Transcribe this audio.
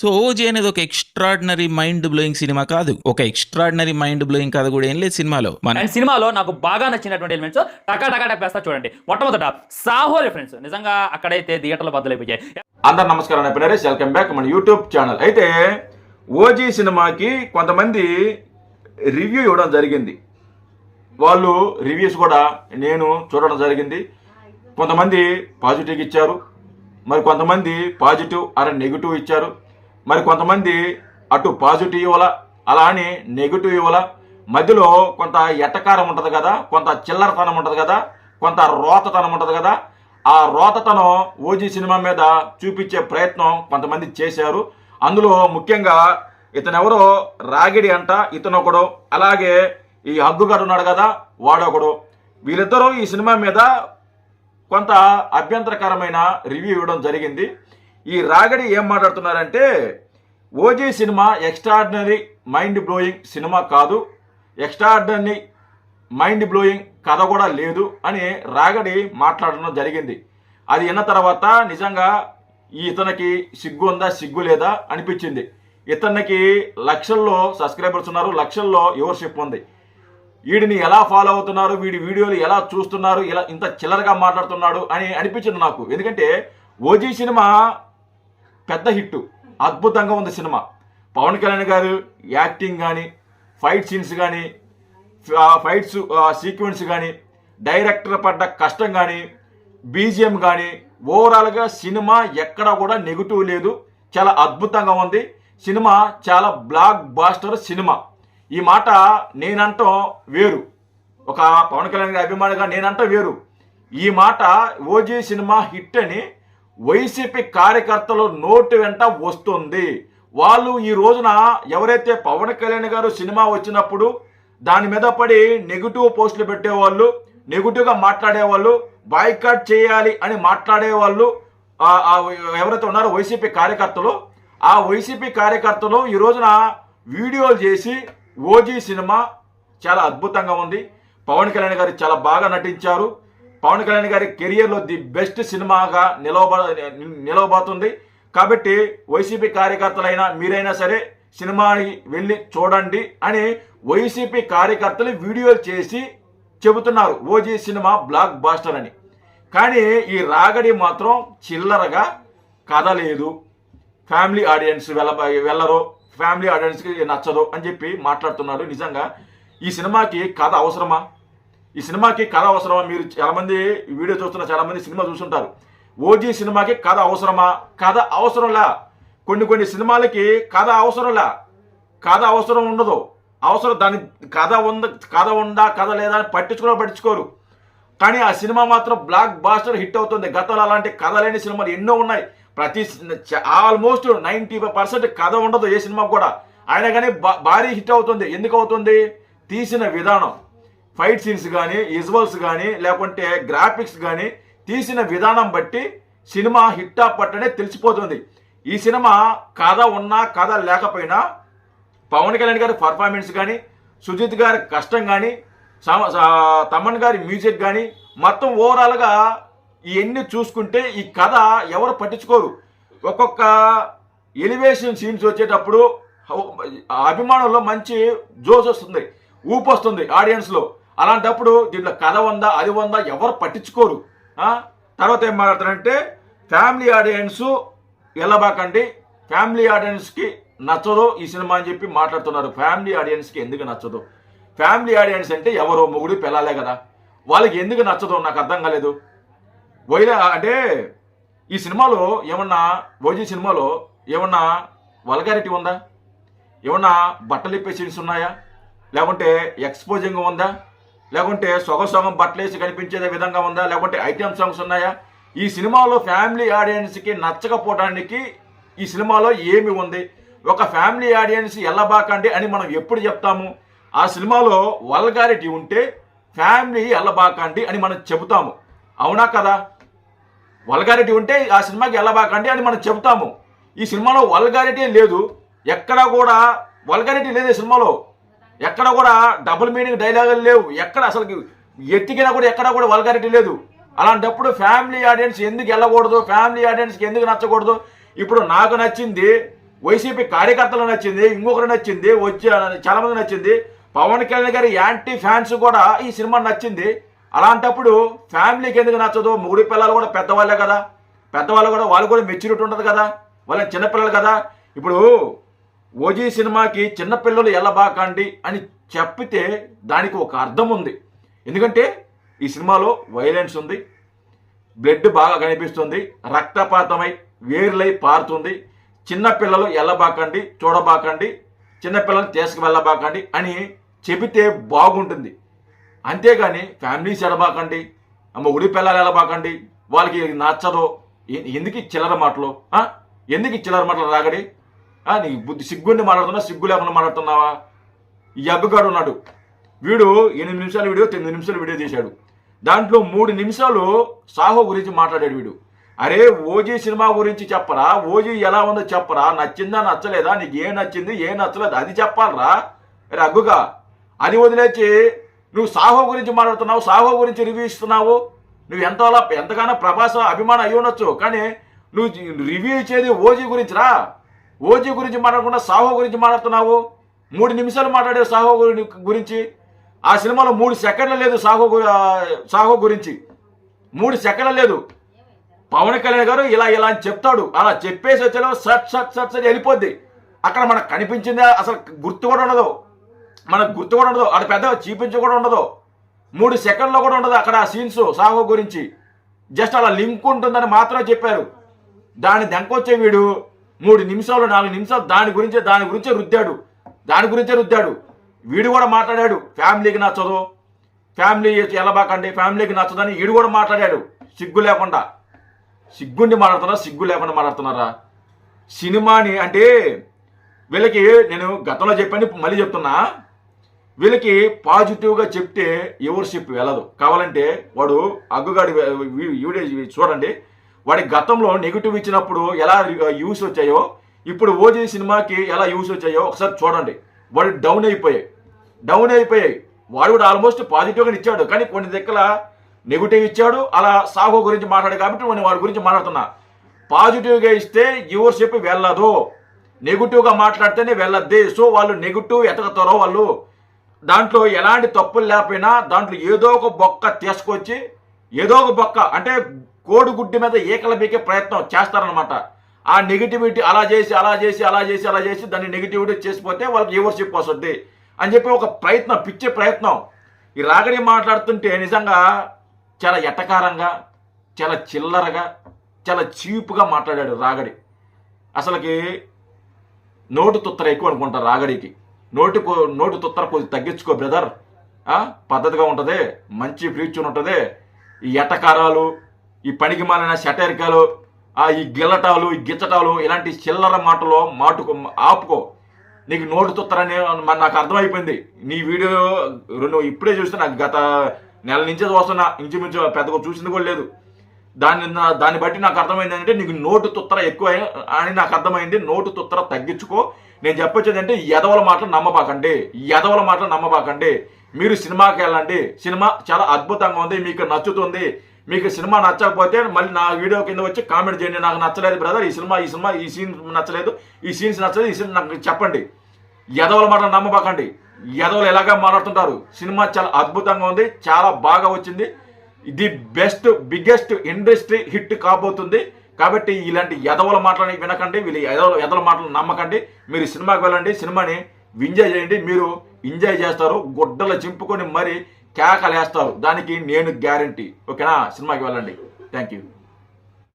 So OG అనేది ఒక extraordinary mind blowing cinema కాదు. ఒక ఎక్స్ట్రాడినరీ మైండ్ బ్లోయింగ్ కథ కూడా ఏం లేదు సినిమాలో. మన సినిమాలో నాకు బాగా నచ్చినటువంటి ఎలిమెంట్స్ టకా టకా టప్పేస్తా చూడండి. మొట్టమొదట సాహో రిఫరెన్స్ నిజంగా అక్కడైతే థియేటర్లు బద్దలైపోయాయి. అందరు నమస్కారం నరేష్. వెల్కమ్ బ్యాక్ మన యూట్యూబ్ ఛానల్ అయితే ఓజీ సినిమాకి కొంతమంది రివ్యూ ఇవ్వడం జరిగింది. వాళ్ళు రివ్యూస్ కూడా నేను చూడడం జరిగింది. కొంతమంది పాజిటివ్ ఇచ్చారు. మరి కొంతమంది పాజిటివ్ అర నెగిటివ్ ఇచ్చారు. మరి కొంతమంది అటు పాజిటివ్ ఇవ్వాల? అలా అని నెగిటివ్ ఇవ్వాల? మధ్యలో కొంత ఎట్టకారం ఉంటుంది కదా కొంత చిల్లరతనం ఉంటుంది కదా కొంత రోతతనం ఉంటుంది కదా ఆ రోతతనం ఓజీ సినిమా మీద చూపించే ప్రయత్నం కొంతమంది చేశారు. అందులో ముఖ్యంగా ఇతనెవరో రాగిడి అంట ఇతను అలాగే ఈ హగ్గుగాడు ఉన్నాడు కదా వాడొకడు. వీళ్ళిద్దరూ ఈ సినిమా మీద కొంత అభ్యంతరకరమైన రివ్యూ ఇవ్వడం జరిగింది. ఈ రాగడి ఏం మాట్లాడుతున్నారంటే OG cinema extraordinary mind blowing cinema కాదు ఎక్స్ట్రాడినరీ మైండ్ బ్లోయింగ్ కథ కూడా లేదు అని రాగడి మాట్లాడడం జరిగింది. అది విన్న తర్వాత నిజంగా ఈ ఇతనికి సిగ్గు ఉందా సిగ్గు లేదా అనిపించింది. ఇతనికి లక్షల్లో సబ్స్క్రైబర్స్ ఉన్నారు లక్షల్లో యువర్షిప్ ఉంది. వీడిని ఎలా ఫాలో అవుతున్నారు వీడి వీడియోలు ఎలా చూస్తున్నారు ఇలా ఇంత చిల్లరగా మాట్లాడుతున్నాడు అని అనిపించింది నాకు. ఎందుకంటే ఓజీ సినిమా పెద్ద హిట్ అద్భుతంగా ఉంది సినిమా. పవన్ కళ్యాణ్ గారు యాక్టింగ్ కానీ ఫైట్ సీన్స్ కానీ ఫైట్స్ సీక్వెన్స్ కానీ డైరెక్టర్ పడ్డ కష్టం కానీ బీజిఎం కానీ ఓవరాల్గా సినిమా ఎక్కడ కూడా నెగిటివ్ లేదు చాలా అద్భుతంగా ఉంది. సినిమా చాలా బ్లాక్ బాస్టర్ సినిమా. ఈ మాట నేనంటాం వేరు. ఒక పవన్ కళ్యాణ్ గారి అభిమానిగా నేనంటాం వేరు. ఈ మాట ఓజీ సినిమా హిట్ అని వైసీపీ కార్యకర్తలు నోటి వెంట వస్తుంది. వాళ్ళు ఈ రోజున ఎవరైతే పవన్ కళ్యాణ్ గారు సినిమా వచ్చినప్పుడు దాని మీద పడి నెగిటివ్ పోస్టులు పెట్టేవాళ్ళు నెగిటివ్గా మాట్లాడేవాళ్ళు బాయ్కాట్ చేయాలి అని మాట్లాడేవాళ్ళు ఎవరైతే ఉన్నారో వైసీపీ కార్యకర్తలు ఆ వైసీపీ కార్యకర్తలు ఈ రోజున వీడియోలు చేసి ఓజీ సినిమా చాలా అద్భుతంగా ఉంది. పవన్ కళ్యాణ్ గారు చాలా బాగా నటించారు. పవన్ కళ్యాణ్ గారి కెరియర్లో ది బెస్ట్ సినిమాగా నిలవబ నిలవబోతుంది. కాబట్టి వైసీపీ కార్యకర్తలైనా మీరైనా సరే సినిమాని వెళ్ళి చూడండి అని వైసీపీ కార్యకర్తలు వీడియోలు చేసి చెబుతున్నారు. ఓజీ సినిమా బ్లాక్ బాస్టర్ అని. కానీ ఈ రాగడి మాత్రం చిల్లరగా కథ లేదు ఫ్యామిలీ ఆడియన్స్ వెళ్ళ వెళ్ళరు. ఫ్యామిలీ ఆడియన్స్కి నచ్చదు అని చెప్పి మాట్లాడుతున్నాడు. నిజంగా ఈ సినిమాకి కథ అవసరమా? ఈ సినిమాకి కథ అవసరమా? మీరు చాలామంది వీడియో చూస్తున్న చాలామంది సినిమా చూస్తుంటారు. ఓజీ సినిమాకి కథ అవసరమా? కథ అవసరంలా. కొన్ని కొన్ని సినిమాలకి కథ అవసరంలా. కథ అవసరం ఉండదు. అవసరం దాని కథ ఉంద కథ ఉందా కథ లేదా అని పట్టించుకోవడం పట్టించుకోరు. కానీ ఆ సినిమా మాత్రం బ్లాక్ బాస్టర్ హిట్ అవుతుంది. గతంలో అలాంటి కథ లేని సినిమాలు ఎన్నో ఉన్నాయి. ప్రతి ఆల్మోస్ట్ నైంటీ పర్సెంట్ కథ ఉండదు ఏ సినిమా కూడా. అయినా కానీ భారీ హిట్ అవుతుంది. ఎందుకు అవుతుంది? తీసిన విధానం. ఫైట్ సీన్స్ కానీ విజువల్స్ కానీ లేకుంటే గ్రాఫిక్స్ కానీ తీసిన విధానం బట్టి సినిమా హిట్ పట్టనే తెలిసిపోతుంది. ఈ సినిమా కథ ఉన్నా కథ లేకపోయినా పవన్ కళ్యాణ్ గారి పర్ఫార్మెన్స్ కానీ సుజిత్ గారి కష్టం కానీ తమన్ గారి మ్యూజిక్ కానీ మొత్తం ఓవరాల్గా ఇవన్నీ చూసుకుంటే ఈ కథ ఎవరు పట్టించుకోరు. ఒక్కొక్క ఎలివేషన్ సీన్స్ వచ్చేటప్పుడు అభిమానంలో ఆ మంచి జోస్ వస్తుంది ఊపు వస్తుంది ఆడియన్స్లో. అలాంటప్పుడు దీంట్లో కథ ఉందా అది ఉందా ఎవరు పట్టించుకోరు. తర్వాత ఏం మాట్లాడతారంటే ఫ్యామిలీ ఆడియన్స్ వెళ్ళబాకండి ఫ్యామిలీ ఆడియన్స్కి నచ్చదు ఈ సినిమా అని చెప్పి మాట్లాడుతున్నారు. ఫ్యామిలీ ఆడియన్స్కి ఎందుకు నచ్చదు? ఫ్యామిలీ ఆడియన్స్ అంటే ఎవరో మొగుడు పిల్లలే కదా. వాళ్ళకి ఎందుకు నచ్చదు నాకు అర్థం కాలేదు. వైరా అంటే ఈ సినిమాలో ఏమన్నా ఓజీ సినిమాలో ఏమన్నా వల్గారిటీ ఉందా? ఏమన్నా బట్టలిప్పే సీన్స్ ఉన్నాయా? లేకుంటే ఎక్స్పోజింగ్ ఉందా? లేకుంటే సొగ సొగం బట్టలేసి కనిపించే విధంగా ఉందా? లేకుంటే ఐటమ్ సాంగ్స్ ఉన్నాయా? ఈ సినిమాలో ఫ్యామిలీ ఆడియన్స్కి నచ్చకపోవడానికి ఈ సినిమాలో ఏమి ఉంది? ఒక ఫ్యామిలీ ఆడియన్స్ ఎల్లబాకండి అని మనం ఎప్పుడు చెప్తాము? ఆ సినిమాలో వల్గారిటీ ఉంటే ఫ్యామిలీ ఎల్లబాకండి అని మనం చెబుతాము. అవునా కదా? వల్గారిటీ ఉంటే ఆ సినిమాకి వెళ్ళబాకండి అని మనం చెబుతాము. ఈ సినిమాలో వల్గారిటీ లేదు. ఎక్కడ కూడా వల్గారిటీ లేదు ఈ సినిమాలో. ఎక్కడ కూడా డబుల్ మీనింగ్ డైలాగులు లేవు. ఎక్కడ అసలు ఎత్తికినా కూడా ఎక్కడ కూడా వల్గారిటీ లేదు. అలాంటప్పుడు ఫ్యామిలీ ఆడియన్స్ ఎందుకు వెళ్ళకూడదు? ఫ్యామిలీ ఆడియన్స్కి ఎందుకు నచ్చకూడదు? ఇప్పుడు నాకు నచ్చింది వైసీపీ కార్యకర్తలు నచ్చింది ఇంకొకరు నచ్చింది వచ్చి చాలామంది నచ్చింది. పవన్ కళ్యాణ్ గారి యాంటీ ఫ్యాన్స్ కూడా ఈ సినిమా నచ్చింది. అలాంటప్పుడు ఫ్యామిలీకి ఎందుకు నచ్చదు? మూడు పిల్లలు కూడా పెద్దవాళ్ళే కదా. పెద్దవాళ్ళు కూడా వాళ్ళు కూడా మెచ్యూరిటీ ఉంటుంది కదా. వాళ్ళ చిన్నపిల్లలు కదా. ఇప్పుడు ఓజీ సినిమాకి చిన్నపిల్లలు ఎల్లబాకండి అని చెప్పితే దానికి ఒక అర్థం ఉంది. ఎందుకంటే ఈ సినిమాలో వైలెన్స్ ఉంది బ్లడ్ బాగా కనిపిస్తుంది రక్తపాతమై వేర్లై పారుతుంది చిన్నపిల్లలు ఎల్లబాకండి చూడబాకండి చిన్నపిల్లలు తీసుకువెళ్ళబాకండి అని చెబితే బాగుంటుంది. అంతేగాని ఫ్యామిలీస్ ఎడబాకండి అమ్మ ఉడి పిల్లలు ఎలబాకండి వాళ్ళకి నచ్చదో ఎందుకు చిల్లర మాటలు ఎందుకు చిల్లర మాటలు రాగడి? నీ బుద్ధి సిగ్గుండి మాట్లాడుతున్నా సిగ్గు లేకుండా మాట్లాడుతున్నావా? ఈ అగ్గుగాడు ఉన్నాడు. వీడు ఎనిమిది నిమిషాల వీడియో తొమ్మిది నిమిషాల వీడియో చేశాడు దాంట్లో మూడు నిమిషాలు సాహో గురించి మాట్లాడాడు వీడు. అరే ఓజీ సినిమా గురించి చెప్పరా? ఓజీ ఎలా ఉందో చెప్పరా? నచ్చిందా నచ్చలేదా? నీకు ఏం నచ్చింది ఏం నచ్చలేదు అది చెప్పాలరా? అరే అగ్గుగా అది వదిలేచి నువ్వు సాహో గురించి మాట్లాడుతున్నావు సాహో గురించి రివ్యూ ఇస్తున్నావు. నువ్వు ఎంతలా ఎంతగానో ప్రభాస్ అభిమానం అయి ఉండొచ్చు కానీ నువ్వు రివ్యూ ఇచ్చేది ఓజీ గురించి రా. ఓజీ గురించి మాట్లాడకుండా సాహో గురించి మాట్లాడుతున్నావు? మూడు నిమిషాలు మాట్లాడే సాహో గురించి. ఆ సినిమాలో మూడు సెకండ్లు లేదు సాహో సాహో గురించి. మూడు సెకండ్లు లేదు. పవన్ కళ్యాణ్ గారు ఇలా ఇలా అని చెప్తాడు. అలా చెప్పేసి వచ్చేలో సట్ సట్ సట్ సట్ వెళ్ళిపోద్ది. అక్కడ మనకు కనిపించిందే అసలు గుర్తు కూడా ఉండదు. మనకు గుర్తు కూడా ఉండదు. అక్కడ పెద్ద చూపించు కూడా ఉండదు. మూడు సెకండ్లో కూడా ఉండదు అక్కడ ఆ సీన్స్ సాహో గురించి. జస్ట్ అలా లింక్ ఉంటుందని మాత్రమే చెప్పారు. దాని దెంకొచ్చే వీడు మూడు నిమిషాలు నాలుగు నిమిషాలు దాని గురించే దాని గురించే రుద్దాడు. దాని గురించే రుద్దాడు. వీడు కూడా మాట్లాడాడు ఫ్యామిలీకి నచ్చదు. ఫ్యామిలీ ఎలబాకండి ఫ్యామిలీకి నచ్చదని వీడు కూడా మాట్లాడాడు. సిగ్గు లేకుండా. సిగ్గుండి మాట్లాడుతున్నారా? సిగ్గు లేకుండా మాట్లాడుతున్నారా? సినిమాని అంటే వీళ్ళకి నేను గతంలో చెప్పాను మళ్ళీ చెప్తున్నా. వీళ్ళకి పాజిటివ్గా చెప్తే ఎవర్షిప్ వెళ్ళదు. కావాలంటే వాడు అగ్గుగాడి వీడియో చూడండి. వాడి గతంలో నెగిటివ్ ఇచ్చినప్పుడు ఎలా యూస్ వచ్చాయో ఇప్పుడు ఓజీ సినిమాకి ఎలా యూస్ వచ్చాయో ఒకసారి చూడండి. వాడు డౌన్ అయిపోయాయి. డౌన్ అయిపోయాయి. వాడు కూడా ఆల్మోస్ట్ పాజిటివ్గా ఇచ్చాడు. కానీ కొన్ని దగ్గర నెగిటివ్ ఇచ్చాడు. అలా సాహో గురించి మాట్లాడు కాబట్టి నేను వాడి గురించి మాట్లాడుతున్నా. పాజిటివ్గా ఇస్తే వ్యూవర్షిప్ వెళ్ళదు. నెగిటివ్గా మాట్లాడితేనే వెళ్ళద్ది. సో వాళ్ళు నెగిటివ్ ఎతకతారో వాళ్ళు. దాంట్లో ఎలాంటి తప్పులు లేకపోయినా దాంట్లో ఏదో ఒక బొక్క తీసుకొచ్చి ఏదో ఒక బొక్క అంటే కోడిగుడ్డి మీద ఏకల బీకే ప్రయత్నం చేస్తారనమాట ఆ నెగిటివిటీ అలా చేసి అలా చేసి అలా చేసి అలా చేసి దాన్ని నెగిటివిటీ చేసిపోతే వాళ్ళకి వ్యూవర్షిప్ వస్తుంది? అని చెప్పి ఒక ప్రయత్నం పిచ్చే ప్రయత్నం. ఈ రాగడి మాట్లాడుతుంటే నిజంగా చాలా ఎట్టకారంగా చాలా చిల్లరగా చాలా చీప్గా మాట్లాడాడు రాగడి. అసలుకి నోటు తుత్తర ఎక్కువ అనుకుంటారు రాగడికి. నోటి నోటు తుత్తర కొద్ది తగ్గించుకో బ్రదర్. పద్ధతిగా ఉంటుంది మంచి ఫ్యూచర్ ఉంటుంది. ఈ ఎట్టకారాలు ఈ పనికి మాలిన షటరికాలు ఆ ఈ గిల్లటాలు ఈ గిచ్చటాలు ఇలాంటి చిల్లర మాటలు మాటుకో ఆపుకో. నీకు నోటు తుత్తరని మరి నాకు అర్థమైపోయింది. నీ వీడియో రెండు ఇప్పుడే చూస్తే నాకు గత నెల నుంచే చూస్తున్నా. ఇంచుమించు పెద్దగా చూసింది కూడా లేదు. దాన్ని దాన్ని బట్టి నాకు అర్థమైంది అంటే నీకు నోటు తుత్తర ఎక్కువ అని నాకు అర్థమైంది. నోటు తుత్తర తగ్గించుకో. నేను చెప్పొచ్చేది అంటే ఎదవల మాటలు నమ్మబాకండి. ఎదవల మాటలు నమ్మబాకండి. మీరు సినిమాకి వెళ్ళండి. సినిమా చాలా అద్భుతంగా ఉంది. మీకు నచ్చుతుంది. మీకు సినిమా నచ్చకపోతే మళ్ళీ నా వీడియో కింద వచ్చి కామెంట్ చేయండి. నాకు నచ్చలేదు బ్రదర్ ఈ సినిమా ఈ సినిమా ఈ సీన్ నచ్చలేదు. ఈ సీన్స్ నచ్చలేదు ఈ సీన్ నాకు చెప్పండి. ఎదవల మాటలు నమ్మబాకండి. ఎదవలు ఎలాగా మాట్లాడుతుంటారు? సినిమా చాలా అద్భుతంగా ఉంది చాలా బాగా వచ్చింది. ఇది బెస్ట్ బిగ్గెస్ట్ ఇండస్ట్రీ హిట్ కాబోతుంది. కాబట్టి ఇలాంటి ఎదవల మాటలని వినకండి వీళ్ళు ఎదవ ఎదవల మాటలు నమ్మకండి. మీరు సినిమాకి వెళ్ళండి సినిమాని ఎంజాయ్ చేయండి. మీరు ఎంజాయ్ చేస్తారు. గుడ్డలు చింపుకొని మరి కేకలేస్తారు దానికి నేను గ్యారంటీ. ఓకేనా? సినిమాకి వెళ్ళండి. Thank you